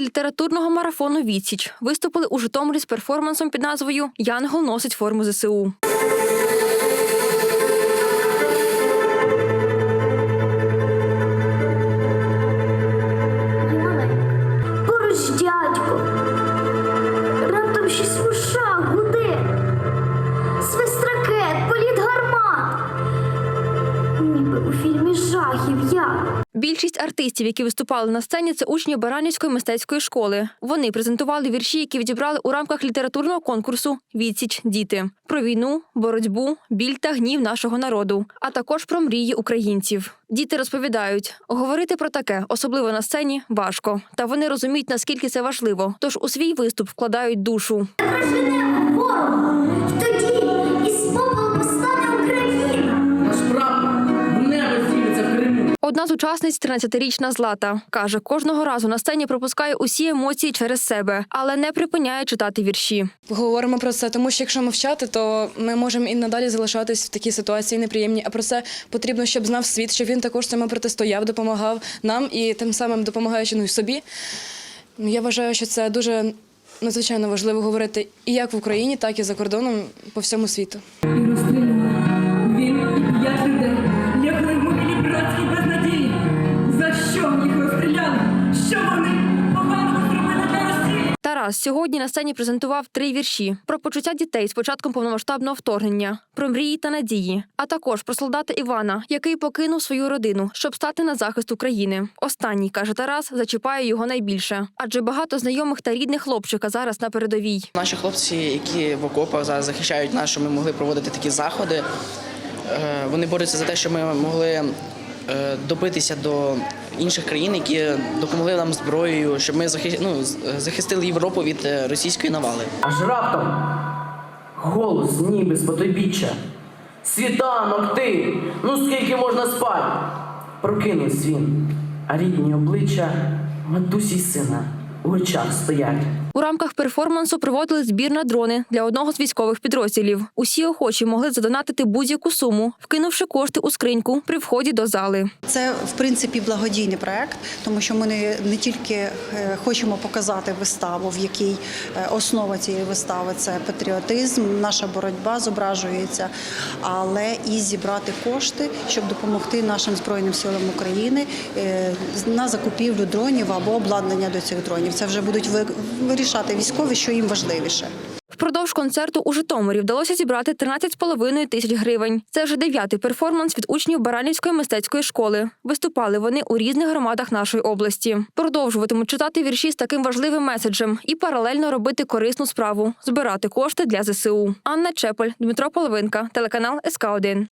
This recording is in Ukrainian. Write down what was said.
літературного марафону Відсіч виступили у Житомирі з перформансом під назвою Янгол носить форму ЗСУ. Жахів я. Більшість артистів, які виступали на сцені, це учні Баранівської мистецької школи. Вони презентували вірші, які відібрали у рамках літературного конкурсу Відсіч діти про війну, боротьбу, біль та гнів нашого народу, а також про мрії українців. Діти розповідають, говорити про таке, особливо на сцені, важко. Та вони розуміють, наскільки це важливо. Тож у свій виступ вкладають душу. Одна з учасниць 13-річна Злата каже, кожного разу на сцені пропускає усі емоції через себе, але не припиняє читати вірші. Говоримо про це, тому що якщо мовчати, то ми можемо і надалі залишатись в такій ситуації неприємні. А про це потрібно, щоб знав світ, щоб він також цьому протистояв, допомагав нам і тим самим допомагаючи ну, собі. Ну, Я вважаю, що це дуже надзвичайно важливо говорити і як в Україні, так і за кордоном по всьому світу. Тарас сьогодні на сцені презентував три вірші про почуття дітей з початком повномасштабного вторгнення, про мрії та надії, а також про солдата Івана, який покинув свою родину, щоб стати на захист України. Останній каже Тарас, зачіпає його найбільше, адже багато знайомих та рідних хлопчика зараз на передовій. Наші хлопці, які в окопах зараз захищають нас, щоб ми могли проводити такі заходи. е, Вони борються за те, щоб ми могли е, добитися до інших країн, які допомогли нам зброєю, щоб ми захи- ну, захистили Європу від е, російської навали. Аж раптом голос ніби з потойбіччя. Світанок ти! Ну скільки можна спати? Прокинувся він, а рідні обличчя матусі й сина у очах стоять. У рамках перформансу проводили збір на дрони для одного з військових підрозділів. Усі охочі могли задонатити будь-яку суму, вкинувши кошти у скриньку при вході до зали. Це в принципі благодійний проект, тому що ми не, не тільки е, хочемо показати виставу, в якій е, основа цієї вистави це патріотизм, наша боротьба зображується, але і зібрати кошти, щоб допомогти нашим збройним силам України е, на закупівлю дронів або обладнання до цих дронів. Це вже будуть ви- вирішати військові, що їм важливіше. Впродовж концерту у Житомирі вдалося зібрати 13,5 тисяч гривень. Це вже дев'ятий перформанс від учнів Баранівської мистецької школи. Виступали вони у різних громадах нашої області. Продовжуватимуть читати вірші з таким важливим меседжем і паралельно робити корисну справу збирати кошти для ЗСУ. Анна Чепель, Дмитро Половинка, телеканал СК 1